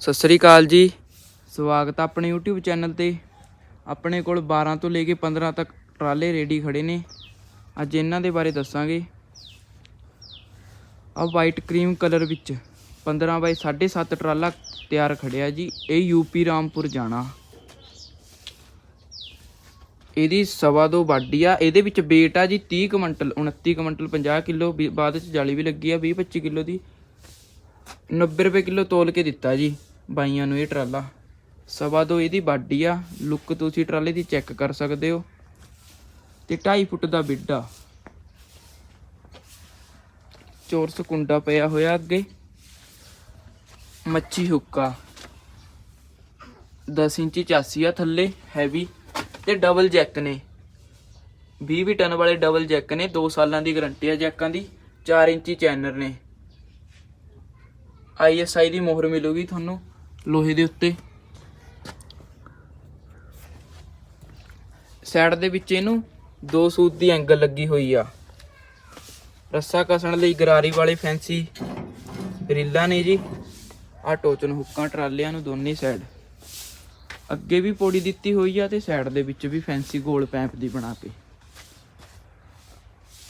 ਸਤਿ ਸ੍ਰੀ ਅਕਾਲ ਜੀ। ਸਵਾਗਤ ਆ ਆਪਣੇ YouTube ਚੈਨਲ ਤੇ। ਆਪਣੇ ਕੋਲ 12 ਤੋਂ ਲੈ ਕੇ 15 ਤੱਕ ਟਰਾਲੇ ਰੈਡੀ ਖੜੇ ਨੇ। ਅੱਜ ਇਹਨਾਂ ਦੇ ਬਾਰੇ ਦੱਸਾਂਗੇ। ਆ ਵਾਈਟ ਕਰੀਮ ਕਲਰ ਵਿੱਚ 15 ਬਾਈ 7.5 ਟਰਾਲਾ ਤਿਆਰ ਖੜਿਆ ਜੀ। ਇਹ ਯੂਪੀ ਰਾਮਪੁਰ ਜਾਣਾ। ਇਹਦੀ ਸਵਾ ਦੋ ਬਾਡੀ ਆ। ਇਹਦੇ ਵਿੱਚ weight ਆ ਜੀ 30 ਕੁਇੰਟਲ 29 ਕੁਇੰਟਲ 50 ਕਿਲੋ। ਬਾਅਦ ਚ ਜਾਲੀ ਵੀ ਲੱਗੀ ਆ 20 25 ਕਿਲੋ ਦੀ। 90 ਰੁਪਏ ਕਿਲੋ ਤੋਲ ਕੇ ਦਿੱਤਾ ਜੀ। ਬਾਈਆਂ ਨੂੰ ਇਹ ਟਰਾਲਾ। ਸਵਾ ਦੋ ਇਹਦੀ ਬਾਡੀ ਆ। ਲੁੱਕ ਤੁਸੀਂ ਟਰਾਲੇ ਦੀ ਚੈੱਕ ਕਰ ਸਕਦੇ ਹੋ। ਤੇ 2.5 ਫੁੱਟ ਦਾ ਬਿੱਡਾ। ਆ ਚੋਰਸ ਕੁੰਡਾ ਪਿਆ ਹੋਇਆ ਅੱਗੇ। ਮੱਛੀ ਹੁੱਕਾ। 10 ਇੰਚੀ ਚਾਸੀ ਆ ਥੱਲੇ ਹੈਵੀ ਤੇ ਡਬਲ ਜੈਕ ਨੇ। 20 ਵੀ ਟਨ ਵਾਲੇ ਡਬਲ ਜੈਕ ਨੇ 2 ਸਾਲਾਂ ਦੀ ਗਾਰੰਟੀ ਆ ਜੈਕਾਂ ਦੀ। 4 ਇੰਚੀ ਚੈਨਰ ਨੇ। ਆਈਐਸਆਈ ਦੀ ਮੋਹਰ ਮਿਲੂਗੀ ਤੁਹਾਨੂੰ। ਲੋਹੇ ਦੇ ਉੱਤੇ। ਸਾਈਡ ਦੇ ਵਿੱਚ ਇਹਨੂੰ ਦੋ ਸੂਤ ਦੀ ਐਂਗਲ ਲੱਗੀ ਹੋਈ ਆ। ਰੱਸਾ ਕਸਣ ਲਈ ਗਰਾਰੀ ਵਾਲੇ ਫੈਂਸੀ ਰੀਲਾਂ ਨੇ ਜੀ। ਆ ਟੋਚਨ ਹੁੱਕਾਂ ਟਰਾਲਿਆਂ ਨੂੰ ਦੋਨੇ ਸਾਈਡ ਅੱਗੇ ਵੀ ਪੌੜੀ ਦਿੱਤੀ ਹੋਈ ਆ ਤੇ ਸਾਈਡ ਦੇ ਵਿੱਚ ਵੀ ਫੈਂਸੀ ਗੋਲ ਪੈਂਪ ਦੀ ਬਣਾ ਕੇ।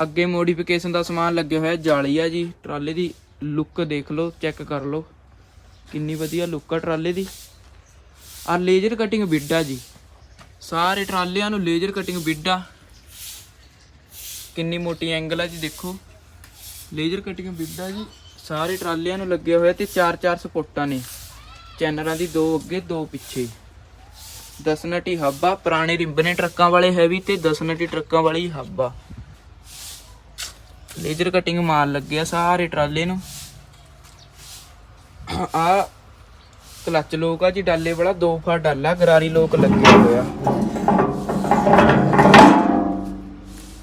ਅੱਗੇ ਮੋਡੀਫਿਕੇਸ਼ਨ ਦਾ ਸਮਾਨ ਲੱਗਿਆ ਹੋਇਆ ਜਾਲੀ ਆ ਜੀ। ਟਰਾਲੇ ਦੀ ਲੁੱਕ ਦੇਖ ਲਓ ਚੈੱਕ ਕਰ ਲਓ। ਕਿੰਨੀ ਵਧੀਆ ਲੁੱਕ ਆ ਟਰਾਲੇ ਦੀ। ਆ ਲੇਜ਼ਰ ਕਟਿੰਗ ਬਿੱਡ ਆ ਜੀ। ਸਾਰੇ ਟਰਾਲਿਆਂ ਨੂੰ ਲੇਜ਼ਰ ਕਟਿੰਗ ਬਿੱਡ ਆ। ਕਿੰਨੀ ਮੋਟੀ ਐਂਗਲ ਆ ਜੀ ਦੇਖੋ। ਲੇਜ਼ਰ ਕਟਿੰਗ ਬਿੱਡ ਆ ਜੀ। ਸਾਰੇ ਟਰਾਲਿਆਂ ਨੂੰ ਲੱਗਿਆ ਹੋਇਆ ਤੇ ਚਾਰ ਚਾਰ ਸਪੋਟਾਂ ਨੇ। ਚੈਨਰਾਂ ਦੀ ਦੋ ਅੱਗੇ, ਦੋ ਪਿੱਛੇ। 10 ਨਟੀ ਹੱਬ ਪੁਰਾਣੇ ਰਿੰਬਨੇ ਟਰੱਕਾਂ ਵਾਲੇ ਹੈਵੀ ਤੇ 10 ਨਟੀ ਟਰੱਕਾਂ ਵਾਲੀ ਹੱਬਾ ਲੇਜ਼ਰ ਕਟਿੰਗ ਮਾਰ ਲੱਗਿਆ ਸਾਰੇ ਟਰਾਲੇ ਨੂੰ। ਆ ਕਲੱਚ ਲੋਕ ਆ ਜੀ, ਡਾਲੇ ਵਾਲਾ, ਦੋ ਫਾ ਡਾਲਾ, ਗਰਾਰੀ ਲੋਕ ਲੱਗੇ ਹੋਇਆ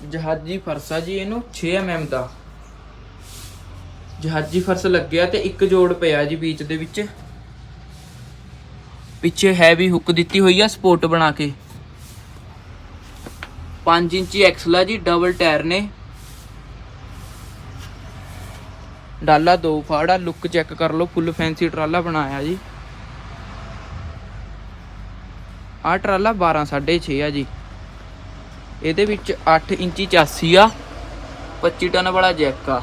ਜਹਾਜੀ ਫਰਸਾ ਜੀ, ਇਹਨੂੰ 6 mm ਦਾ। ਜਹਾਜੀ ਫਰਸ ਲੱਗਿਆ ਤੇ ਇੱਕ ਜੋੜ ਪਿਆ ਜੀ ਵਿੱਚ ਦੇ ਵਿੱਚ। ਪਿੱਛੇ ਹੈਵੀ ਹੁੱਕ ਦਿੱਤੀ ਹੋਈ ਆ ਸਪੋਰਟ ਬਣਾ ਕੇ। 5 ਇੰਚੀ ਐਕਸਲਾ ਜੀ ਡਬਲ ਟਾਇਰ ਨੇ। ਡਾਲਾ ਦੋ ਫਾੜਾ ਲੁੱਕ ਚੈੱਕ ਕਰ ਲਓ ਫੁੱਲ ਫੈਂਸੀ ਟਰਾਲਾ ਬਣਾਇਆ ਜੀ। ਆ ਟਰਾਲਾ 12 6.5 ਆ ਜੀ। ਇਹਦੇ ਵਿੱਚ 8 ਇੰਚੀ ਚਾਸੀ ਆ 25 ਟਨ ਵਾਲਾ ਜੈਕ ਆ।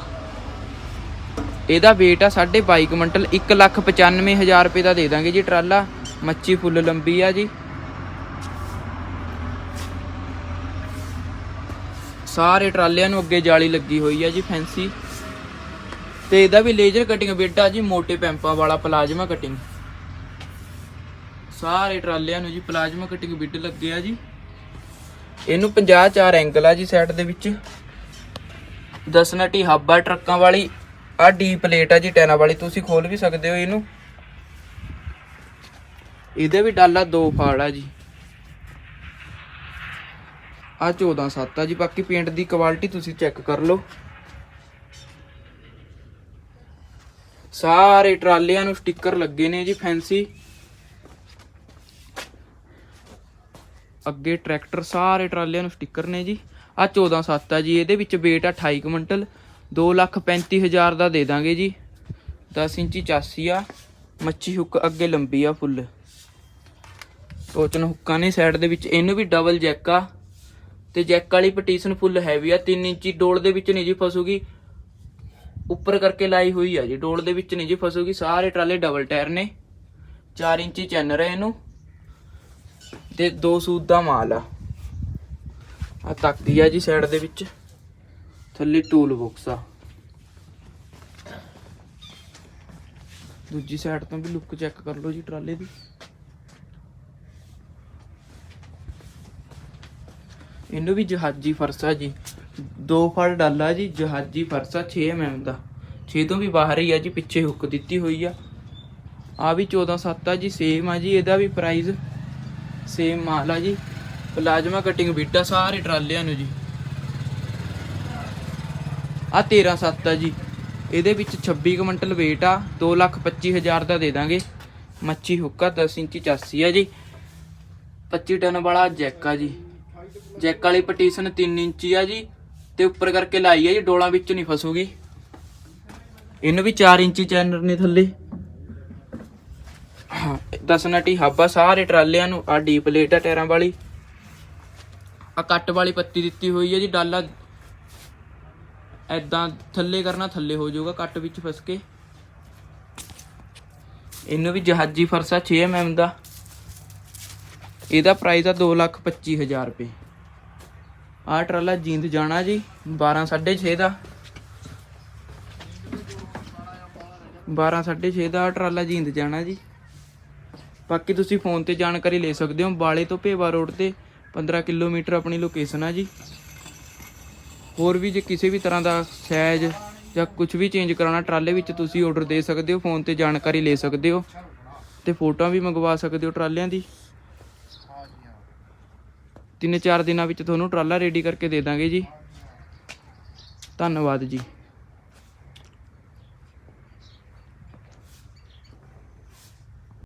ਇਹਦਾ weight ਆ 22 ਕੁਇੰਟਲ 195000 ਰੁਪਏ ਦਾ ਦੇ ਦਾਂਗੇ ਜੀ ਟਰਾਲਾ। ਮੱਛੀ ਫੁੱਲ ਲੰਬੀ ਆ ਜੀ। ਸਾਰੇ ਟਰਾਲਿਆਂ ਨੂੰ ਅੱਗੇ ਜਾਲੀ ਲੱਗੀ ਹੋਈ ਆ ਜੀ ਫੈਂਸੀ ਤੇ ਇਹਦਾ ਵੀ ਲੇਜ਼ਰ ਕਟਿੰਗ ਬਿੱਟ ਆ ਜੀ, ਮੋਟੇ ਪੈਂਪਾਂ ਵਾਲਾ ਪਲਾਜ਼ਮਾ ਕਟਿੰਗ ਸਾਰੇ ਟਰਾਲਿਆਂ ਨੂੰ ਜੀ ਪਲਾਜ਼ਮਾ ਕਟਿੰਗ ਬਿੱਡ ਲੱਗੇ ਆ ਜੀ। ਇਹਨੂੰ 50 ਚਾਰ ਐਂਗਲ ਆ ਜੀ ਸਾਈਡ ਦੇ ਵਿੱਚ। 10 ਨਟੀ ਹੱਬ ਆ ਟਰੱਕਾਂ ਵਾਲੀ ਆ ਡੀ ਪਲੇਟ ਆ ਜੀ, ਟੈਨਾ ਵਾਲੀ, ਤੁਸੀਂ ਖੋਲ ਵੀ ਸਕਦੇ ਹੋ ਇਹਨੂੰ। ਇਹਦੇ ਵੀ ਡਾਲਾ ਦੋ ਫਾੜ ਆ ਜੀ। ਆ 14 7 ਆ ਜੀ, ਬਾਕੀ ਪੇਂਟ ਦੀ ਕੁਆਲਿਟੀ ਤੁਸੀਂ ਚੈੱਕ ਕਰ ਲਓ। ਸਾਰੇ ਟਰਾਲਿਆਂ ਨੂੰ ਸਟicker ਲੱਗੇ ਨੇ ਜੀ ਫੈਂਸੀ ਅੱਗੇ ਟਰੈਕਟਰ ਸਾਰੇ ਟਰਾਲਿਆਂ ਨੂੰ ਸਟicker ਨੇ ਜੀ। ਆ 14 7 ਆ ਜੀ, ਇਹਦੇ ਵਿੱਚ weight ਆ 28 ਕੁਇੰਟਲ 235000 ਦਾ ਦੇ ਦਾਂਗੇ ਜੀ। 10 ਇੰਚੀ ਚਾਸੀ ਆ, ਮੱਛੀ ਹੁੱਕ ਅੱਗੇ ਲੰਬੀ ਆ ਫੁੱਲ। ਟੋਚਨ ਹੁੱਕਾਂ ਨੇ ਸਾਈਡ ਦੇ ਵਿੱਚ, ਇਹਨੂੰ ਵੀ ਡਬਲ ਜੈਕ ਆ। ਤੇ ਜੈਕ ਵਾਲੀ ਪਟੀਸ਼ਨ ਫੁੱਲ ਹੈਵੀ ਆ 3 ਇੰਚੀ ਡੋਲ ਦੇ ਵਿੱਚ ਨਹੀਂ ਜੀ ਫਸੂਗੀ। ਉੱਪਰ ਕਰਕੇ ਲਾਈ ਹੋਈ ਆ ਜੀ। ਡੋਲ ਦੇ ਵਿੱਚ ਨਹੀਂ ਜੀ ਫਸੂਗੀ। ਸਾਰੇ ਟਰਾਲੇ ਡਬਲ ਟਾਇਰ ਨੇ। 4 ਇੰਚੀ ਚੈਨਰ ਹੈ ਇਹਨੂੰ। ਤੇ ਦੋ ਸੂਤ ਦਾ ਮਾਲ ਆ। ਆ ਤੱਕਦੀ ਆ ਜੀ ਸਾਈਡ ਦੇ ਵਿੱਚ। ਥੱਲੇ ਟੂਲ ਬਾਕਸ ਆ। ਦੂਜੀ ਸਾਈਡ ਤੋਂ ਵੀ ਲੁੱਕ ਚੈੱਕ ਕਰ ਲਓ ਜੀ ਟਰਾਲੇ ਦੀ। ਇਹਨੂੰ ਵੀ ਜਹਾਜੀ ਫਰਸਾ ਜੀ। ਦੋ ਫੜ ਡਾਲਾ ਜੀ, ਜਹਾਜੀ ਫਰਸਾ 6 mm ਦਾ। 6 ਤੋਂ ਵੀ ਬਾਹਰ ਹੀ ਆ ਜੀ, ਪਿੱਛੇ ਹੁੱਕ ਦਿੱਤੀ ਹੋਈ ਆ। ਆ ਵੀ 14 7 ਆ ਜੀ ਸੇਮ ਆ ਜੀ, ਇਹਦਾ ਵੀ ਪ੍ਰਾਈਸ ਸੇਮ ਮਾਲ ਆ ਜੀ। ਪਲਾਜ਼ਮਾ ਕਟਿੰਗ ਬੀਟਾ, ਸਾਰੇ ਟਰਾਲਿਆਂ ਨੂੰ ਜੀ। ਆ 13 7 ਆ ਜੀ। ਇਹਦੇ ਵਿੱਚ 26 ਕੁਇੰਟਲ weight ਆ 225000 ਦਾ ਦੇ ਦਾਂਗੇ। ਮੱਛੀ ਹੁੱਕਾ 10 ਇੰਚੀ ਚਾਸੀ ਆ ਜੀ। 25 ਟਨ ਵਾਲਾ ਜੈਕ ਆ ਜੀ। ਜੈਕ ਵਾਲੀ ਪਟੀਸ਼ਨ 3 ਇੰਚੀ ਆ ਜੀ। ਤੇ ਉੱਪਰ ਕਰਕੇ ਲਾਈ ਹੈ ਜੀ, ਡੋਲਾਂ ਵਿੱਚ ਨਹੀਂ ਫਸੂਗੀ। ਇਹਨੂੰ ਵੀ 4 ਇੰਚੀ ਚੈਨਰ ਨੇ ਥੱਲੇ। ਹਾਂ 10 ਨਟੀ ਹੱਬ ਸਾਰੇ ਟਰਾਲਿਆਂ ਨੂੰ ਆ ਡੀਪ ਪਲੇਟ ਆ ਟਾਇਰਾਂ ਵਾਲੀ। ਆ ਕੱਟ ਵਾਲੀ ਪੱਤੀ ਦਿੱਤੀ ਹੋਈ ਹੈ ਜੀ, ਡਾਲਾ ਐਦਾਂ ਥੱਲੇ ਕਰਨਾ, ਥੱਲੇ ਹੋ ਜਾਊਗਾ ਕੱਟ ਵਿੱਚ ਫਸ ਕੇ। ਇਹਨੂੰ ਵੀ ਜਹਾਜੀ ਫਰਸਾ 6 mm ਦਾ। ਇਹਦਾ ਪ੍ਰਾਈਸ ਆ 225000 ਰੁਪਏ। ਆਹ ਟਰਾਲਾ ਜੀਂਦ ਜਾਣਾ ਜੀ 12 6.5 ਦਾ। 12 6.5 ਦਾ ਆਹ ਟਰਾਲਾ ਜੀਂਦ ਜਾਣਾ ਜੀ। ਬਾਕੀ ਤੁਸੀਂ ਫੋਨ ਤੇ ਜਾਣਕਾਰੀ ਲੈ ਸਕਦੇ ਹੋ, ਬਾਲੇ ਤੋਂ ਭੇਵਾ ਰੋਡ ਤੇ 15 ਕਿਲੋਮੀਟਰ ਆਪਣੀ ਲੋਕੇਸ਼ਨ ਆ ਜੀ। ਹੋਰ ਵੀ ਜੇ ਕਿਸੇ ਵੀ ਤਰ੍ਹਾਂ ਦਾ ਸਾਈਜ਼ ਜਾਂ ਕੁਝ ਵੀ ਚੇਂਜ ਕਰਾਉਣਾ, ਟਰਾਲੇ ਵਿੱਚ ਤੁਸੀਂ ਆਰਡਰ ਦੇ ਸਕਦੇ ਹੋ, ਫੋਨ ਤੇ ਜਾਣਕਾਰੀ ਲੈ ਸਕਦੇ ਹੋ ਤੇ ਫੋਟੋਆਂ ਵੀ ਮੰਗਵਾ ਸਕਦੇ ਹੋ ਟਰਾਲਿਆਂ ਦੀ। ਤਿੰਨ ਚਾਰ ਦਿਨਾਂ ਵਿੱਚ ਤੁਹਾਨੂੰ ਟਰਾਲਾ ਰੈਡੀ ਕਰਕੇ ਦੇ ਦਾਂਗੇ ਜੀ। ਧੰਨਵਾਦ ਜੀ।